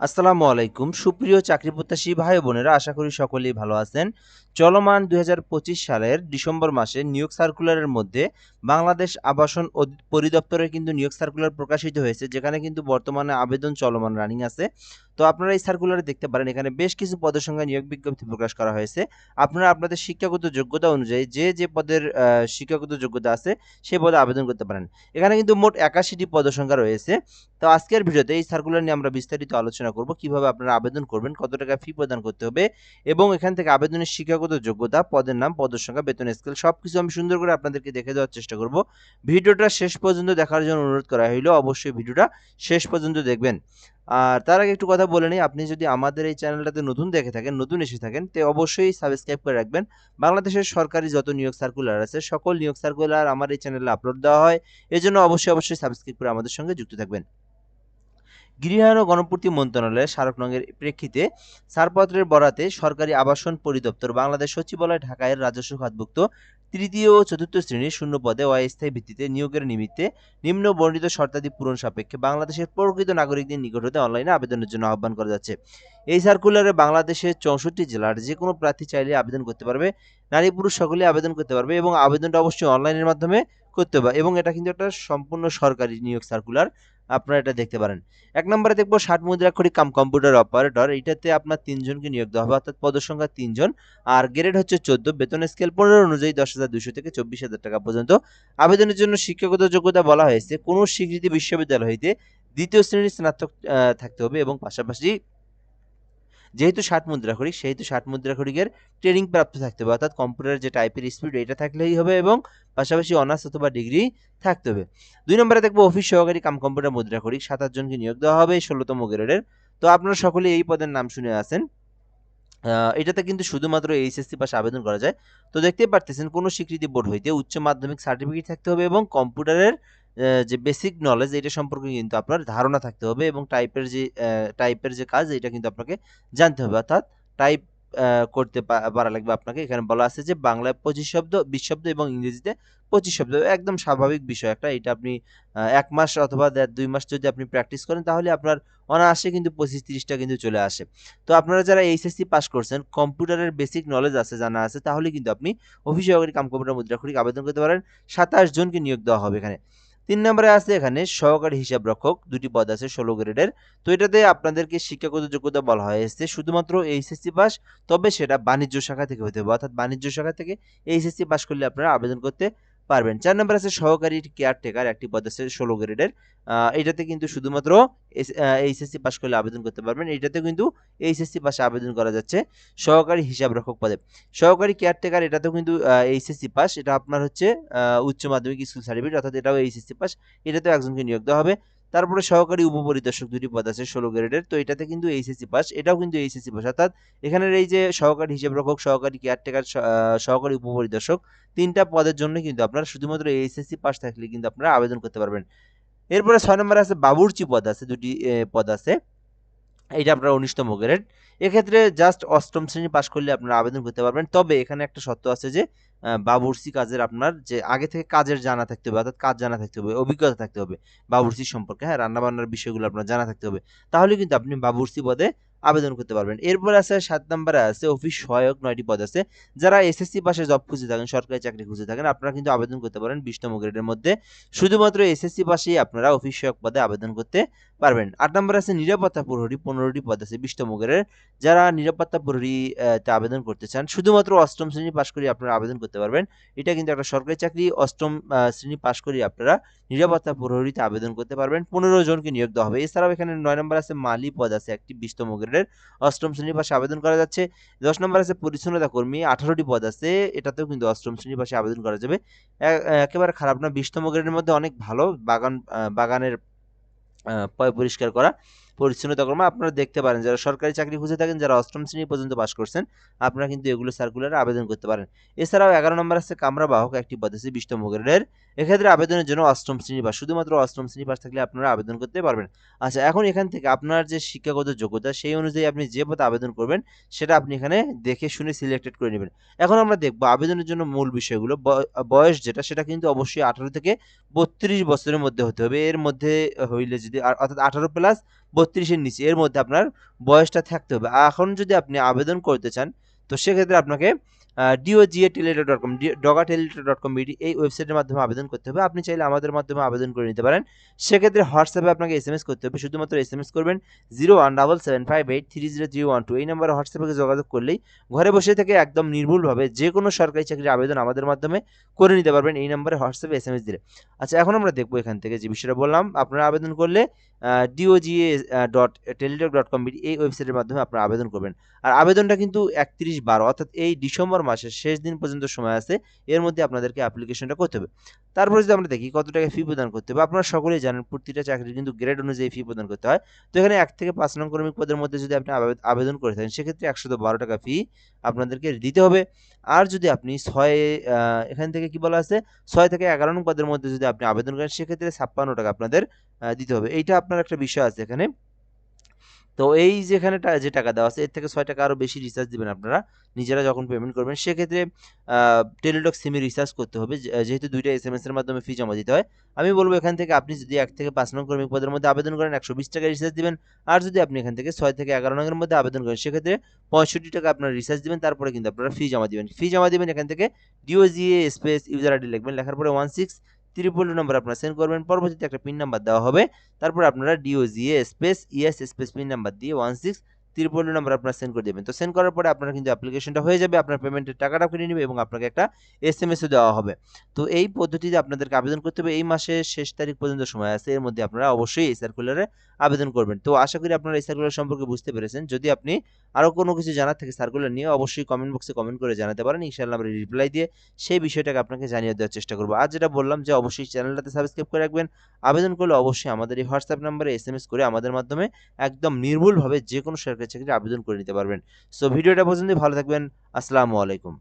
আসসালামু আলাইকুম। সুপ্রিয় চাকরি প্রত্যাশী ভাই বোনেরা, আশা করি সকলেই ভালো আছেন। চলমান দু হাজার পঁচিশ সালের ডিসেম্বর মাসে নিয়োগ সার্কুলারের মধ্যে বাংলাদেশ আবাসন পরিদপ্তরে কিন্তু নিয়োগ সার্কুলার প্রকাশিত হয়েছে, যেখানে কিন্তু বর্তমানে আবেদন চলমান রানিং আছে। তো আপনারা এই সার্কুলারে দেখতে পারেন। এখানে বেশ কিছু পদের সংখ্যা নিয়োগ বিজ্ঞপ্তি প্রকাশ করা হয়েছে। আপনারা আপনাদের শিক্ষাগত যোগ্যতা অনুযায়ী যে যে পদের শিক্ষাগত যোগ্যতা আছে সেই পদে আবেদন করতে পারেন। এখানে কিন্তু মোট একাশিটি পদের সংখ্যা রয়েছে। তো আজকের ভিডিওতে এই সার্কুলার নিয়ে আমরা বিস্তারিত আলোচনা করব। কীভাবে আপনারা আবেদন করবেন, কত টাকা ফি প্রদান করতে হবে এবং এখান থেকে আবেদনের শিক্ষাগত যোগ্যতা, পদের নাম, পদের সংখ্যা, বেতন স্কেল সব কিছু আমি সুন্দর করে আপনাদেরকে দেখে দেওয়ার চেষ্টা করব। ভিডিওটা শেষ পর্যন্ত দেখার জন্য অনুরোধ করা হইল। অবশ্যই ভিডিওটা শেষ পর্যন্ত দেখবেন। আর তার আগে একটু কথা বলে নিই, আপনি যদি আমাদের এই চ্যানেলটাতে নতুন দেখে থাকেন, নতুন এসে থাকেন, তো অবশ্যই সাবস্ক্রাইব করে রাখবেন। বাংলাদেশের সরকারি যত নিয়োগ সার্কুলার আছে, সকল নিয়োগ সার্কুলার আমার এই চ্যানেলে আপলোড দেওয়া হয়। এজন্য অবশ্যই অবশ্যই সাবস্ক্রাইব করে আমাদের সঙ্গে যুক্ত থাকবেন। গৃহায়ন ও গণপূর্তি মন্ত্রণালয়ের স্মারকনঙ্গের প্রেক্ষিতে ছাড়পত্রের বরাতে সরকারি আবাসন পরিদপ্তর বাংলাদেশ সচিবালয় ঢাকায় রাজস্ব খাতভুক্ত তৃতীয় ও চতুর্থ শ্রেণির শূন্য পদে অস্থায়ী ভিত্তিতে নিয়োগের নিমিত্তে নিম্ন বর্ণিত শর্তাদি পূরণ সাপেক্ষে বাংলাদেশের প্রকৃত নাগরিকদের নিকট হতে অনলাইনে আবেদনের জন্য আহ্বান করা যাচ্ছে। এই সার্কুলারে বাংলাদেশের চৌষট্টি জেলার যে কোনো প্রার্থী চাইলে আবেদন করতে পারবে, নারী পুরুষ সকলে আবেদন করতে পারবে এবং আবেদনটা অবশ্যই অনলাইনের মাধ্যমে করতে হবে এবং এটা কিন্তু একটা সম্পূর্ণ সরকারি নিয়োগ সার্কুলার আপনারা এটা দেখতে পারেন। এক নম্বরে দেখব ষাট মুদ্রাক্ষরিক কাম কম্পিউটার অপারেটর এটাতে আপনার তিনজনকে নিয়োগ দেওয়া হবে, অর্থাৎ পদসংখ্যা তিনজন, আর গ্রেড হচ্ছে চোদ্দ, বেতন স্কেল পনেরো অনুযায়ী দশ হাজার দুশো থেকে চব্বিশ হাজার টাকা পর্যন্ত। আবেদনের জন্য শিক্ষাগত যোগ্যতা বলা হয়েছে, কোনো স্বীকৃতি বিশ্ববিদ্যালয় হইতে দ্বিতীয় শ্রেণির স্নাতক থাকতে হবে এবং পাশাপাশি যেহেতু ষাট মুদ্রাক্ষরিক সেহেতু ষাট মুদ্রাক্ষরিকের ট্রেনিং প্রাপ্ত থাকতে হবে। অর্থাৎ কম্পিউটারের যে টাইপের স্পিড এটা থাকলেই হবে এবং পাশাপাশি অনার্স অথবা ডিগ্রি থাকতে হবে। দুই নম্বরে দেখব অফিস সহকারী কাম কম্পিউটার মুদ্রাক্ষরিক সাত জনকে নিয়োগ দেওয়া হবে, ষোলোতম গ্রেডের। তো আপনারা সকলে এই পদের নাম শুনে আছেন। এটাতে কিন্তু শুধুমাত্র এইচএসসি পাশে আবেদন করা যায়। তো দেখতেই পারতেছেন, কোনো স্বীকৃতি বোর্ড হইতে উচ্চ মাধ্যমিক সার্টিফিকেট থাকতে হবে এবং কম্পিউটারের যে বেসিক নলেজ এটা সম্পর্কে কিন্তু আপনার ধারণা থাকতে হবে এবং টাইপের যে টাইপের যে কাজ এটা কিন্তু আপনাকে জানতে হবে। অর্থাৎ টাইপ করতে পারা লাগবে আপনাকে। এখানে বলা আছে যে বাংলায় পঁচিশ শব্দ, বিশ শব্দ এবং ইংরেজিতে পঁচিশ শব্দ। একদম স্বাভাবিক বিষয় একটা। এটা আপনি এক মাস অথবা দুই মাস যদি আপনি প্র্যাকটিস করেন তাহলে আপনার অনায়াসে কিন্তু পঁচিশ তিরিশটা কিন্তু চলে আসে। তো আপনারা যারা এইচএসসি পাস করছেন, কম্পিউটারের বেসিক নলেজ আছে, জানা আছে, তাহলে কিন্তু আপনি সহকারী কাম কম্পিউটার মুদ্রাক্ষরিক আবেদন করতে পারেন। সাতাশ জনকে নিয়োগ দেওয়া হবে এখানে। তিন নম্বরে আছে এখানে সহকারী হিসাব রক্ষক, দুটি পদ আছে ষোলো গ্রেডের। তো এটাতে আপনাদেরকে শিক্ষাগত যোগ্যতা বলা হয়েছে শুধুমাত্র এইচএসসি পাস, তবে সেটা বাণিজ্য শাখা থেকে হতে হবে। অর্থাৎ বাণিজ্য শাখা থেকে এইচএসসি পাস করলে আপনারা আবেদন করতে পারবেন। চার নম্বর আছে সহকারী কেয়ারটেকার একটি পদ আছে ষোলো গ্রেডের। এটাতে কিন্তু শুধুমাত্র এইচএসসি পাস করলে আবেদন করতে পারবেন। এটাতে কিন্তু এইচএসসি পাশে আবেদন করা যাচ্ছে সহকারী হিসাব রক্ষক পদে। সহকারী কেয়ারটেকার এটাতেও কিন্তু এইচএসসি পাস এটা আপনার হচ্ছে উচ্চ মাধ্যমিক স্কুল সার্টিফিকেট অর্থাৎ এটাও এইচএসসি পাস এটাতেও একজনকে নিয়োগ দেওয়া হবে। তারপরে সহকারী উপপরিদর্শক দুটি পদ আছে, ষোলো গ্রেডের। তো এটাতে কিন্তু এইচএসসি পাস, এটাও কিন্তু এইচএসসি পাস। অর্থাৎ এখানের এই যে সহকারী হিসাব রক্ষক, সহকারী কেয়ারটেকার সহকারী উপপরিদর্শক, তিনটা পদের জন্য কিন্তু আপনারা শুধুমাত্র এইচএসসি পাস থাকলে কিন্তু আপনারা আবেদন করতে পারবেন। এরপরে ছয় নম্বরে আছে বাবুর্চি পদ আছে, দুটি পদ আছে। এটা আপনার উনিশতম গ্রেড, এক্ষেত্রে জাস্ট অষ্টম শ্রেণি পাশ করলে আপনারা আবেদন করতে পারবেন। তবে এখানে একটা শর্ত আছে যে বাবুর্সি কাজের আপনার যে আগে থেকে কাজের জানা থাকতে হবে, অর্থাৎ কাজ জানা থাকতে হবে, অভিজ্ঞতা থাকতে হবে। বাবুর্চি সম্পর্কে হ্যাঁ রান্নাবান্নার বিষয়গুলো আপনার জানা থাকতে হবে। তাহলে কিন্তু আপনি বাবুরসি পদে আবেদন করতে পারবেন। এরপর আছে সাত নম্বরে আছে অফিস সহায়ক নয়টি পদ আছে। যারা এসএসসি পাশে জব খুঁজে থাকেন সরকারি চাকরি খুঁজে থাকেন আপনারা কিন্তু আবেদন করতে পারেন বিশতম গ্রেডের মধ্যে। শুধুমাত্র এসএসসি পাশেই আপনারা অফিস সহায়ক পদে আবেদন করতে পারবেন। আট নম্বর আছে নিরাপত্তা প্রহরী পনেরোটি পদ আছে বিশতম গ্রেডের যারা নিরাপত্তা প্রহরী আহ, আবেদন করতে চান শুধুমাত্র অষ্টম শ্রেণি পাশ করে আপনারা আবেদন করতে পারবেন। এটা কিন্তু একটা সরকারি চাকরি অষ্টম শ্রেণি পাশ করে আপনারা নিরাপত্তা প্রহরীতে আবেদন করতে পারবেন। পনেরো জনকে নিয়োগ দেওয়া হবে। এছাড়াও এখানে নয় নম্বর আছে মালি পদ আছে একটি বিশতম গ্রেডের অষ্টম শ্রেণির পাশে আবেদন করা যাচ্ছে। দশ নম্বর আছে পরিচ্ছন্নতা কর্মী, আঠারোটি পদ আছে, এটাতেও কিন্তু অষ্টম শ্রেণির পাশে আবেদন করা যাবে। একেবারে খারাপ না, বিশতম গ্রেডের মধ্যে অনেক ভালো বাগান বাগানের পরিষ্কার করা। পরিচ্ছন্নতা কর্ম আপনারা দেখতে পারেন, যারা সরকারি চাকরি খুঁজে থাকেন, যারা অষ্টম শ্রেণি পর্যন্ত পাশ করছেন, আপনারা কিন্তু এগুলো সার্কুলারে আবেদন করতে পারেন। এছাড়াও এগারো নম্বর আছে কামরা বাহক একটি পদ আছে বিশতম গ্রেডের এক্ষেত্রে আবেদনের জন্য অষ্টম শ্রেণি পাস শুধুমাত্র অষ্টম শ্রেণি পাস থাকলে আপনারা আবেদন করতে পারবেন। আচ্ছা এখন এখান থেকে আপনার যে শিক্ষাগত যোগ্যতা, সেই অনুযায়ী আপনি যে পদে আবেদন করবেন, সেটা আপনি এখানে দেখে শুনে সিলেক্টেড করে নেবেন। এখন আমরা দেখব আবেদনের জন্য মূল বিষয়গুলো। বয়- বয়স যেটা, সেটা কিন্তু অবশ্যই আঠারো থেকে বত্রিশ বছরের মধ্যে হতে হবে। এর মধ্যে হইলে যদি, অর্থাৎ আঠারো প্লাস বত্রিশের নিচে, এর মধ্যে আপনার বয়সটা থাকতে হবে। এখন যদি আপনি আবেদন করতে চান, তো সেক্ষেত্রে আপনাকে ডিওজিএ টেলিটক ডট কম ডগা টেলিটক ডট কম বিডি এই ওয়েবসাইটের মাধ্যমে আবেদন করতে হবে। আপনি চাইলে আমাদের মাধ্যমে আবেদন করে নিতে পারেন। সেক্ষেত্রে হোয়াটসঅ্যাপে আপনাকে এস এম এস করতে হবে। শুধুমাত্র এস এম এস করবেন zero one double seven five eight three zero three one two এই নাম্বারে হোয়াটসঅ্যাপে যোগাযোগ করলেই ঘরে বসে থেকে একদম নির্ভুলভাবে যে কোনো সরকারি চাকরির আবেদন আমাদের মাধ্যমে করে নিতে পারবেন এই নাম্বারে হোয়াটসঅ্যাপে এস এম এস দিলে। আচ্ছা এখন আমরা দেখব এখান থেকে যে বিষয়টা বললাম। আপনারা আবেদন করলে DOGA dot Teletalk dot com এই ওয়েবসাইটের মাধ্যমে আপনারা আবেদন করবেন। আর আবেদনটা কিন্তু একত্রিশ বারো, অর্থাৎ এই ডিসেম্বর মাসের শেষ দিন পর্যন্ত সময় আছে, এর মধ্যে আপনাদেরকে অ্যাপ্লিকেশনটা করতে হবে। তারপরে যদি আমরা দেখি কত টাকা ফি প্রদান করতে হবে, আপনারা সকলেই জানেন প্রতিটা চাকরির কিন্তু গ্রেড অনুযায়ী ফি প্রদান করতে হয়। তো এখানে এক থেকে পাঁচ নং কর্মী পদের মধ্যে যদি আপনি আবেদন করে থাকেন, সেক্ষেত্রে একশো বারো টাকা ফি আপনাদেরকে দিতে হবে। আর যদি আপনি ছয় এখান থেকে কি বলা আছে? ছয় থেকে এগারো নং পদের মধ্যে যদি আপনি আবেদন করেন, সেক্ষেত্রে ছাপ্পান্ন টাকা আপনাদের দিতে হবে। এইটা আপনার একটা বিষয় আছে এখানে। তো এই যেখানে যে টাকা দেওয়া আছে, এর থেকে ছয় টাকা আরও বেশি রিচার্জ দেবেন আপনারা। নিজেরা যখন পেমেন্ট করবেন, সেক্ষেত্রে টেলিটক সিমে রিচার্জ করতে হবে। যেহেতু দুইটা এস এম এর মাধ্যমে ফি জমা দিতে হয়, আমি বলব এখান থেকে আপনি যদি এক থেকে পাঁচ নং কর্মী পদের মধ্যে আবেদন করেন, একশো বিশ টাকা রিচার্জ দিবেন। আর যদি আপনি এখান থেকে ছয় থেকে এগারো নংয়ের মধ্যে আবেদন করেন, সেক্ষেত্রে পঁয়ষট্টি টাকা আপনার রিচার্জ দিবেন, তারপরে কিন্তু আপনারা ফি জমা দিবেন। ফি জমা দিবেন এখান থেকে ডিওজিএ স্পেস ইউজার আইডি লিখবেন, লেখার পরে ওয়ান সিক্স ত্রিপল নম্বর আপনারা সেন্ড করবেন, পরবর্তীতে একটা পিন নাম্বার দেওয়া হবে। তারপর আপনারা DOGA space ES space PIN number দিয়ে ওয়ান সিক্স ত্রিপল নাম্বার আপনারা সেন্ড করে দেবেন। তো সেন্ড করার পরে আপনার কিন্তু অ্যাপ্লিকেশনটা হয়ে যাবে, আপনার পেমেন্টের টাকাটা কিনে নেবে এবং আপনাকে একটা এস এম এসও দেওয়া হবে। তো এই পদ্ধতিতে আপনাদেরকে আবেদন করতে হবে। এই মাসের শেষ তারিখ পর্যন্ত সময় আছে, এর মধ্যে আপনারা অবশ্যই এই সার্কুলারে আবেদন করবেন। তো আশা করি আপনারা এই সার্কুলার সম্পর্কে বুঝতে পেরেছেন। যদি আপনি আরও কোনো কিছু জানার থেকে সার্কুলার নিয়ে, অবশ্যই কমেন্ট বক্সে কমেন্ট করে জানাতে পারেন। ইনশাআল্লাহ আমরা রিপ্লাই দিয়ে সেই বিষয়টাকে আপনাকে জানিয়ে দেওয়ার চেষ্টা করব। আর যেটা বললাম যে অবশ্যই চ্যানেলটাতে সাবস্ক্রাইব করে রাখবেন। আবেদন করলে অবশ্যই আমাদের এই হোয়াটসঅ্যাপ নাম্বারে এস করে আমাদের মাধ্যমে একদম নির্ভুলভাবে যে কোনো সরকারি চাকরির আবেদন করে নিতে পারবেন। সো ভিডিওটা পর্যন্ত ভালো থাকবেন। আসসালামু আলাইকুম।